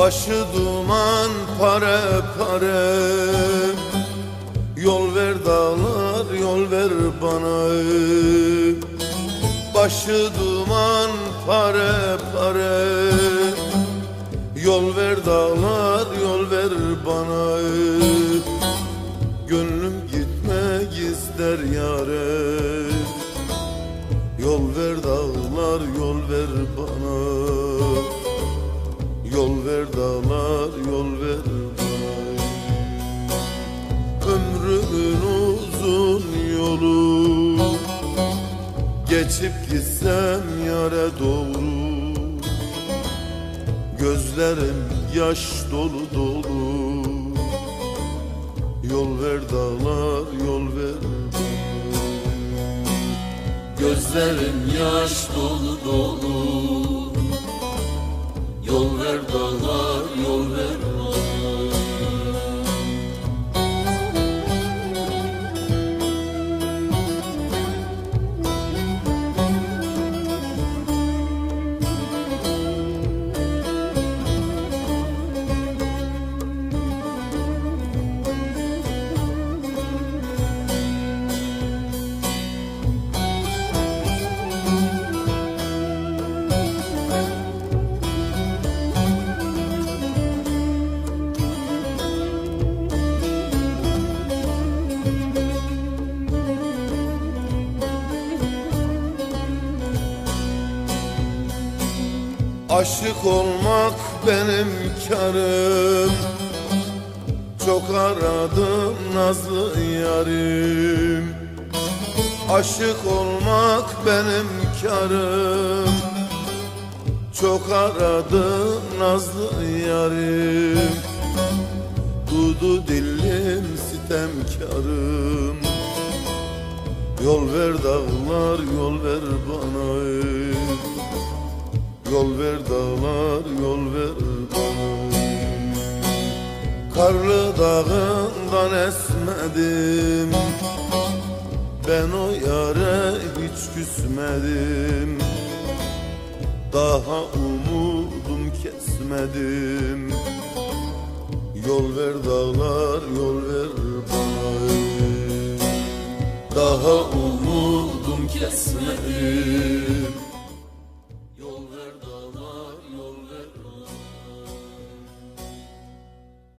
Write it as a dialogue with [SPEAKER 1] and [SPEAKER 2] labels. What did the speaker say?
[SPEAKER 1] Başı duman pare pare. Yol ver dağlar yol ver bana. Başı duman pare pare. Yol ver dağlar yol ver bana. Gönlüm gitmek ister yare Yol ver dağlar yol ver bana Yol ver dağlar yol ver bana Ömrümün uzun yolu. Geçip gitsem yare doğru. Gözlerim yaş dolu dolu. Yol ver dağlar yol ver
[SPEAKER 2] Gözlerim yaş dolu dolu
[SPEAKER 1] Aşık olmak benim karım. Çok aradım nazlı yarim. Aşık olmak benim karım. Çok aradım nazlı yarim. Dudu dillim sitemkarım Yol ver dağlar yol ver bana. Yol ver dağlar yol ver. Bana Karlı dağından esmedim. Ben o yare hiç küsmedim. Daha umudum kesmedim. Yol ver dağlar yol ver bana Daha umudum kesmedim